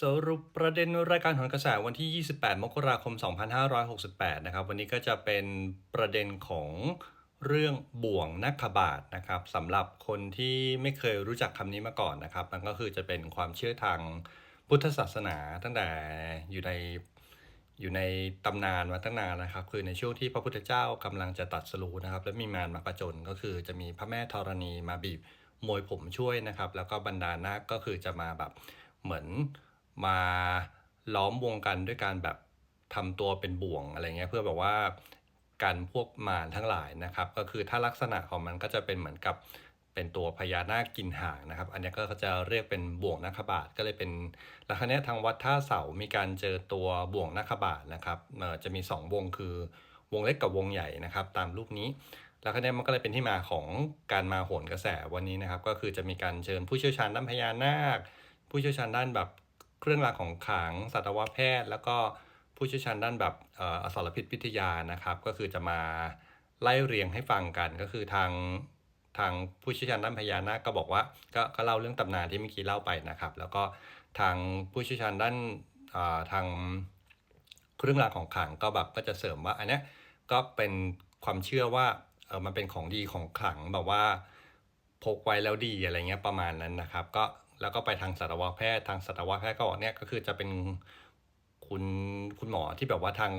สรุปประเด็นรายการหอนกระแสวันที่ 28 มกราคม 2568 นะครับ วันนี้ก็จะเป็นประเด็นของเรื่องบ่วงนักขบาทนะครับสำหรับคนที่ไม่เคยรู้จักคำนี้มาก่อนนะครับมันก็คือจะเป็นความเชื่อทางพุทธศาสนาตั้งแต่อยู่ในอยู่ในตำนานมาตั้งนานนะครับ คือในช่วงที่พระพุทธเจ้ากำลังจะตัดสรู้นะครับ แล้วมีมารมาประจนก็คือจะมีพระแม่ธรณีมาบีบมวยผมช่วยนะครับ แล้วก็บรรดานาคก็คือจะมาแบบเหมือน มาล้อมวงกันด้วยการแบบทำตัวเป็นบ่วงอะไรเงี้ยเพื่อแบบว่าการพวกมารทั้งหลายนะครับ ก็คือถ้าลักษณะของมันก็จะเป็นเหมือนกับเป็นตัวพญานาคกินหางนะครับ อันนี้ก็จะเรียกเป็นบ่วงนาคบาทก็เลยเป็นแล้วครั้นี้ทางวัดท่าเสามีการเจอตัวบ่วงนาคบาทนะครับจะมี 2 วงคือวงเล็กกับวงใหญ่นะครับ ตามรูปนี้ แล้วครั้นี้มันก็เลยเป็นที่มาของการมาโหนกระแสวันนี้นะครับ ก็คือจะมีการเชิญผู้เชี่ยวชาญด้านพญานาค ผู้เชี่ยวชาญด้านแบบ เครื่องรางของขลังสัตวแพทย์ แล้วก็ผู้เชี่ยวชาญด้านแบบเอ่ออสรพิษวิทยานะครับ ก็คือจะมาไล่เรียงให้ฟังกันก็คือทางทางผู้เชี่ยวชาญด้านพญานาคก็บอกว่าก็ก็เล่าเรื่องตำนานที่เมื่อกี้เล่าไปนะครับ แล้วก็ทางผู้เชี่ยวชาญด้านาทางเครื่องรางของขลังก็แบบก็จะเสริมว่าอันเนี้ยก็เป็นความเชื่อว่าเออมันเป็นของดีของขลังแบบว่า พกไว้แล้วดีอะไรเงี้ยประมาณนั้นนะครับ ก็แล้วก็ไปทางสัตวแพทย์ทางสัตวแพทย์ก็บอกเนี่ยก็คือจะเป็นคุณคุณหมอที่แบบว่าทาง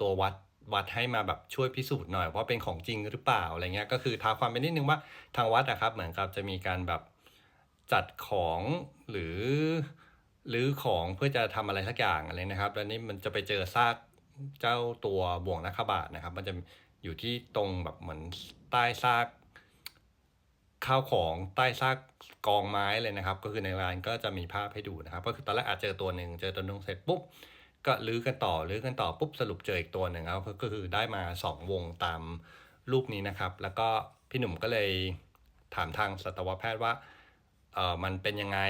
ตัววัดวัดให้มาแบบช่วยพิสูจน์หน่อยว่าเป็นของจริงหรือเปล่าอะไรเงี้ยก็คือท้าความไปนิดนึงว่าทางวัดนะครับ เหมือนกับจะมีการแบบจัดของหรือหรือของเพื่อจะทำอะไรสักอย่างอะไรนะครับ แล้วนี่มันจะไปเจอซากเจ้าตัวบ่วงนักขบาทนะครับ มันจะอยู่ที่ตรงแบบเหมือนใต้ซาก ข้าวของใต้ซากกองไม้เลยนะครับ ก็คือในร้านก็จะมีภาพให้ดูนะครับ ก็คือตอนแรกอาจเจอตัวหนึ่งเจอตัวนึงเสร็จปุ๊บก็ลื้อกันต่อลื้อกันต่อปุ๊บสรุปเจออีกตัวหนึ่งแล้วก็คือได้มาสองวงตามรูปนี้นะครับ แล้วก็พี่หนุ่มก็เลยถามทางสัตวแพทย์ว่าเออมันเป็นยังไง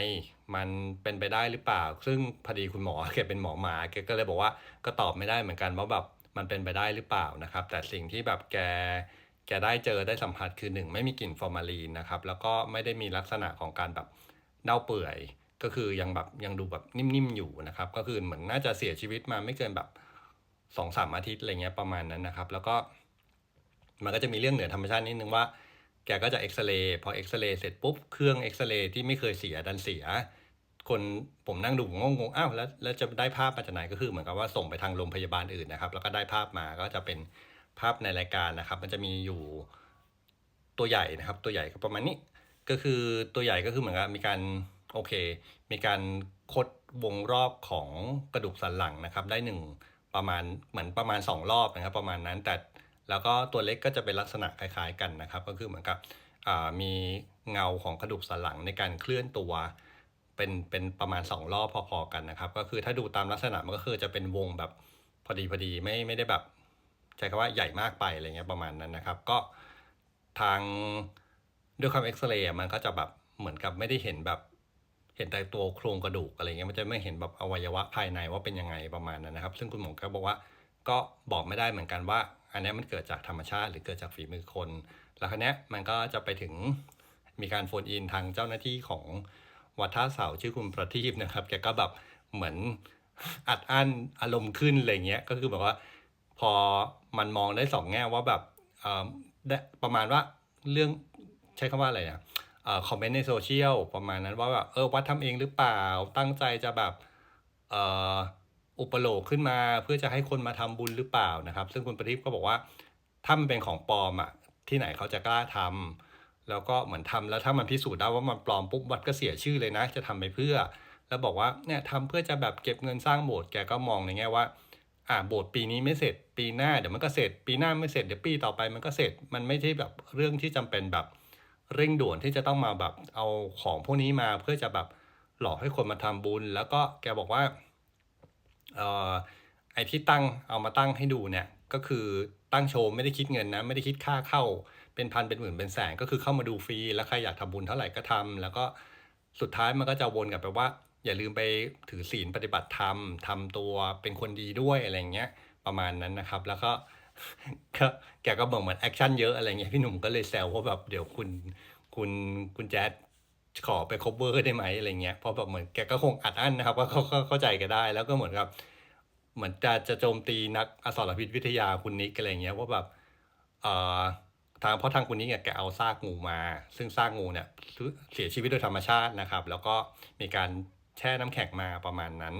มันเป็นไปได้หรือเปล่า ซึ่งพอดีคุณหมอแกเป็นหมอหมาแกก็เลยบอกว่าก็ตอบไม่ได้เหมือนกันว่าแบบมันเป็นไปได้หรือเปล่านะครับ แต่สิ่งที่แบบแก แกได้เจอได้สัมผัสคือหนึ่งไม่มีกลิ่นฟอร์มาลีนนะครับ แล้วก็ไม่ได้มีลักษณะของการแบบเน่าเปื่อย ก็คือยังแบบยังดูแบบนิ่มๆอยู่นะครับ ก็คือเหมือนน่าจะเสียชีวิตมาไม่เกินแบบสองสามอาทิตย์อะไรเงี้ยประมาณนั้นนะครับ แล้วก็มันก็จะมีเรื่องเหนือธรรมชาตินิดนึงว่า แกก็จะเอ็กซเรย์พอเอ็กซเรย์เสร็จปุ๊บเครื่องเอ็กซเรย์ที่ไม่เคยเสียดันเสีย คนผมนั่งดูผมงงๆอ้าวแล้วแล้วจะได้ภาพมาจากไหนก็คือเหมือนกับว่าส่งไปทางโรงพยาบาลอื่นนะครับ แล้วก็ได้ภาพมาก็จะเป็น ภาพในรายการนะครับ มันจะมีอยู่ตัวใหญ่นะครับ ตัวใหญ่ก็ประมาณนี้ ก็คือตัวใหญ่ก็คือเหมือนกับมีการโอเค มีการคดวงรอบของกระดูกสันหลังนะครับ ได้หนึ่งประมาณเหมือนประมาณสองรอบนะครับ ประมาณนั้นแต่แล้วก็ตัวเล็กก็จะเป็นลักษณะคล้าย ๆกันนะครับ ก็คือเหมือนกับมีเงาของกระดูกสันหลังในการเคลื่อนตัว เป็นเป็นประมาณ 2 รอบพอๆกันนะครับ ก็คือถ้าดูตามลักษณะมันก็คือจะเป็นวงแบบพอดีพอดีไม่ไม่ได้แบบ ใช้คำว่าใหญ่มากไปอะไรเงี้ยประมาณนั้นนะครับ ก็ทางด้วยความเอ็กซเรย์มันก็จะแบบเหมือนกับไม่ได้เห็นแบบเห็นแต่ตัวโครงกระดูกอะไรเงี้ยมันจะไม่เห็นแบบอวัยวะภายในว่าเป็นยังไงประมาณนั้นนะครับ ซึ่งคุณหมอก็บอกว่าก็บอกไม่ได้เหมือนกันว่า อันนี้มันเกิดจากธรรมชาติหรือเกิดจากฝีมือคน แล้วครั้นี้ยมันก็จะไปถึงมีการโฟนอินทางเจ้าหน้าที่ของวัดท่าเสาชื่อคุณประทีปนะครับแกก็แบบเหมือนอัดอั้นอารมณ์ขึ้นอะไรเงี้ยก็คือแบบว่า พอมันมองได้สองแง่ว่าแบบเอ่อประมาณว่าเรื่องใช้คำว่าอะไรอะเอ่อคอมเมนต์ในโซเชียลประมาณนั้นว่าแบบเออวัดทำเองหรือเปล่าตั้งใจจะแบบเอ่ออุปโลกขึ้นมาเพื่อจะให้คนมาทำบุญหรือเปล่านะครับ ซึ่งคุณประทีปก็บอกว่าถ้ามันเป็นของปลอมอะที่ไหนเขาจะกล้าทำแล้วก็เหมือนทำแล้วถ้ามันพิสูจน์ได้ว่ามันปลอมปุ๊บวัดก็เสียชื่อเลยนะ จะทำไปเพื่อ แล้วบอกว่าเนี่ยทำเพื่อจะแบบเก็บเงินสร้างโบสถ์แกก็มองในแง่ว่า อ่าโบสถ์ปีนี้ไม่เสร็จ ปีหน้าเดี๋ยวมันก็เสร็จ ปีหน้าไม่เสร็จเดี๋ยวปีต่อไปมันก็เสร็จ มันไม่ใช่แบบเรื่องที่จำเป็นแบบเร่งด่วนที่จะต้องมาแบบเอาของพวกนี้มาเพื่อจะแบบหลอกให้คนมาทำบุญ แล้วก็แกบอกว่าเอ่อไอ้ที่ตั้งเอามาตั้งให้ดูเนี่ยก็คือตั้งโชว์ไม่ได้คิดเงินนะไม่ได้คิดค่าเข้าเป็นพันเป็นหมื่นเป็นแสนก็คือเข้ามาดูฟรีแล้วใครอยากทำบุญเท่าไหร่ก็ทำแล้วก็สุดท้ายมันก็จะวนกลับไปว่า อย่าลืมไปถือศีลปฏิบัติธรรมทำตัวเป็นคนดีด้วยอะไรเงี้ยประมาณนั้นนะครับ แล้วก็ก็แกก็บอกเหมือนแอคชั่นเยอะอะไรเงี้ยพี่หนุ่มก็เลยแซวว่าแบบเดี๋ยวคุณคุณคุณแจ๊ดขอไป cover ได้ไหมอะไรเงี้ยเพราะแบบเหมือนแกก็คงอัดอั้นนะครับก็ก็เข้าใจแกได้ แล้วก็เหมือนกับเหมือนจะจะโจมตีนักอสรพิษวิทยาคุณนิกอะไรเงี้ยว่าแบบเอ่อทางเพราะทางคุณนิกเนี่ยแกเอาซากงูมา ซึ่งซากงูเนี่ยเสียชีวิตโดยธรรมชาตินะครับ แล้วก็มีการ แช่น้ำแข็งมาประมาณนั้น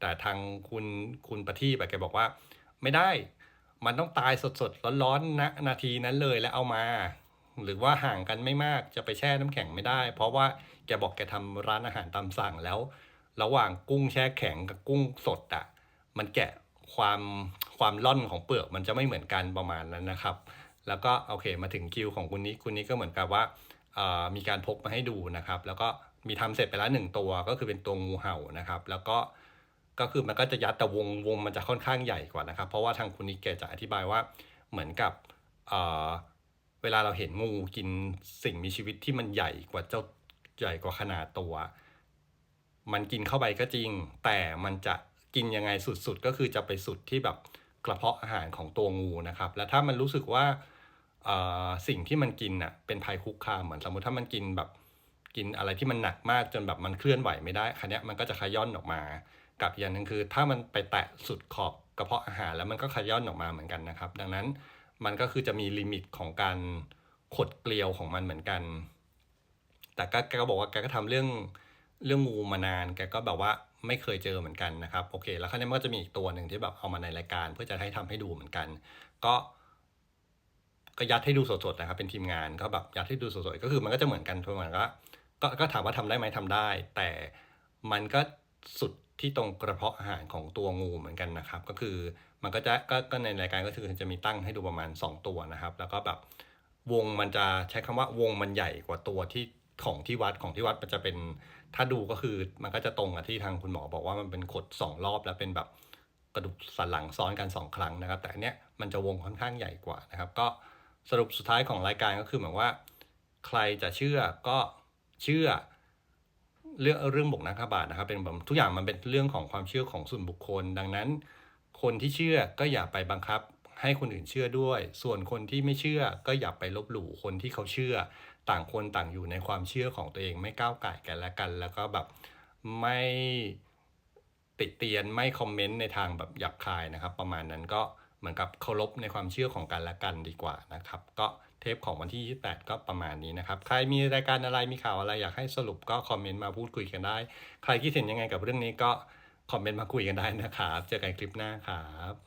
แต่ทางคุณคุณประทีปแกบอกว่า ไม่ได้ มันต้องตายสดๆร้อนๆนะนาทีนั้นเลยแล้วเอามา หรือว่าห่างกันไม่มากจะไปแช่น้ำแข็งไม่ได้ เพราะว่าแกบอกแกทำร้านอาหารตามสั่งแล้ว ระหว่างกุ้งแช่แข็งกับกุ้งสดอะมันแกะความความล่อนของเปลือกมันจะไม่เหมือนกันประมาณนั้นนะครับ แล้วก็โอเคมาถึงคิวของคุณนี้คุณนี้ก็เหมือนกับว่ามีการพกมาให้ดูนะครับ แล้วก็ มีทำเสร็จไปแล้วหนึ่งตัวก็คือเป็นตัวงูเห่านะครับ แล้วก็ก็คือมันก็จะยัดแต่วงวงมันจะค่อนข้างใหญ่กว่านะครับ เพราะว่าทางคุณนิกแกจะอธิบายว่าเหมือนกับเอ่อเวลาเราเห็นงูกินสิ่งมีชีวิตที่มันใหญ่กว่าเจ้าใหญ่กว่าขนาดตัว มันกินเข้าไปก็จริง แต่มันจะกินยังไงสุดๆ ก็คือจะไปสุดที่แบบกระเพาะอาหารของตัวงูนะครับ แล้วถ้ามันรู้สึกว่าเออสิ่งที่มันกินน่ะเป็นภัยคุกคามเหมือนสมมติถ้ามันกินแบบ กินอะไรที่มันหนักมากจนแบบมันเคลื่อนไหวไม่ได้คันนี้มันก็จะขย้อนออกมา กับอย่างหนึ่งคือ ถ้ามันไปแตะสุดขอบกระเพาะอาหารแล้วมันก็ขย้อนออกมาเหมือนกันนะครับ ดังนั้นมันก็คือจะมีลิมิตของการขดเกลียวของมันเหมือนกัน แต่ก็แกก็บอกว่าแกก็ทำเรื่องเรื่องงูมานาน แกก็แบบว่าไม่เคยเจอเหมือนกันนะครับ โอเค แล้วคราวนี้มันก็จะมีอีกตัวหนึ่งที่แบบเอามาในรายการ เพื่อจะให้ทำให้ดูเหมือนกัน ก็ ก็ยัดให้ดูสดๆนะครับ เป็นทีมงานก็แบบยัดให้ดูสดๆก็คือมันก็จะเหมือนกันทุกคนก็ ก็ก็ถามว่าทำได้ไหมทำได้ แต่มันก็สุดที่ตรงกระเพาะอาหารของตัวงูเหมือนกันนะครับ ก็คือมันก็จะก็ก็ในรายการก็คือจะมีตั้งให้ดูประมาณ 2 ตัวนะครับ แล้วก็แบบวงมันจะใช้คำว่าวงมันใหญ่กว่าตัวที่ของที่วัดของที่วัดมันจะเป็นถ้าดูก็คือมันก็จะตรงกับที่ทางคุณหมอบอกว่ามันเป็นขดสองรอบแล้วเป็นแบบกระดูกสันหลังซ้อนกันสองครั้งนะครับ แต่อันเนี้ยมันจะวงค่อนข้างใหญ่กว่านะครับ ก็สรุปสุดท้ายของรายการก็คือเหมือนว่า ใครจะเชื่อก็ เชื่อเรื่องเรื่องบกนักบาทนะครับเป็นแบบทุกอย่างมันเป็นเรื่องของความเชื่อของส่วนบุคคล ดังนั้น คนที่เชื่อก็อย่าไปบังคับ ให้คนอื่นเชื่อด้วย ส่วนคนที่ไม่เชื่อก็อย่าไปลบหลู่คนที่เขาเชื่อ ต่างคนต่างอยู่ในความเชื่อของตัวเองไม่ก้าวไก่กันและกัน แล้วก็แบบไม่ติเตียนไม่คอมเมนต์ในทางแบบหยาบคายนะครับ ประมาณนั้นก็ เหมือนกับเคารพในความเชื่อของกันและกันดีกว่านะครับ ก็เทปของวันที่ 28 ก็ประมาณนี้นะครับ ใครมีรายการอะไรมีข่าวอะไรอยากให้สรุปก็คอมเมนต์มาพูดคุยกันได้ ใครคิดเห็นยังไงกับเรื่องนี้ก็คอมเมนต์มาคุยกันได้นะครับ เจอกันคลิปหน้าครับ